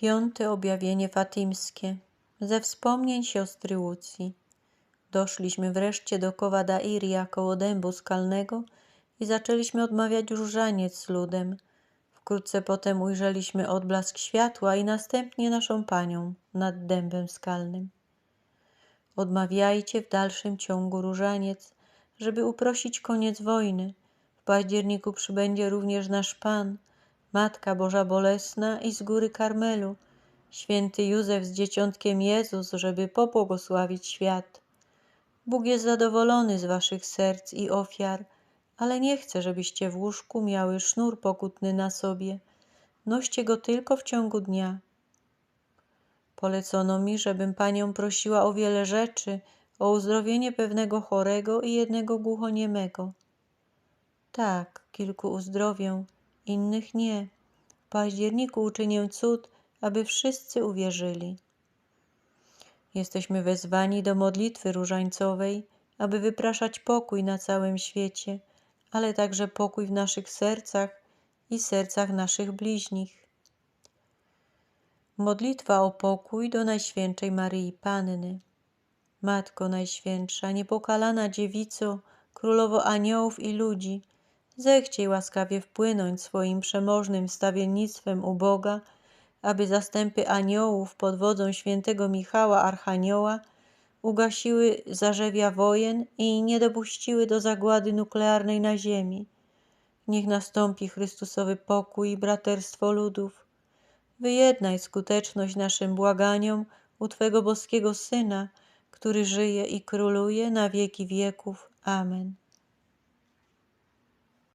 Piąte objawienie fatimskie. Ze wspomnień siostry Łucji. Doszliśmy wreszcie do koła Dairia koło dębu skalnego i zaczęliśmy odmawiać różaniec z ludem. Wkrótce potem ujrzeliśmy odblask światła i następnie naszą Panią nad dębem skalnym. Odmawiajcie w dalszym ciągu różaniec, żeby uprosić koniec wojny. W październiku przybędzie również nasz Pan, Matka Boża Bolesna i z góry Karmelu, święty Józef z dzieciątkiem Jezus, żeby pobłogosławić świat. Bóg jest zadowolony z waszych serc i ofiar, ale nie chce, żebyście w łóżku miały sznur pokutny na sobie. Noście go tylko w ciągu dnia. Polecono mi, żebym panią prosiła o wiele rzeczy, o uzdrowienie pewnego chorego i jednego głuchoniemego. Tak, kilku uzdrowię, innych nie. W październiku uczynię cud, aby wszyscy uwierzyli. Jesteśmy wezwani do modlitwy różańcowej, aby wypraszać pokój na całym świecie, ale także pokój w naszych sercach i sercach naszych bliźnich. Modlitwa o pokój do Najświętszej Maryi Panny. Matko Najświętsza, niepokalana dziewico, królowo aniołów i ludzi, zechciej łaskawie wpłynąć swoim przemożnym stawiennictwem u Boga, aby zastępy aniołów pod wodzą świętego Michała Archanioła ugasiły zarzewia wojen i nie dopuściły do zagłady nuklearnej na ziemi. Niech nastąpi Chrystusowy pokój i braterstwo ludów. Wyjednaj skuteczność naszym błaganiom u Twego boskiego Syna, który żyje i króluje na wieki wieków. Amen.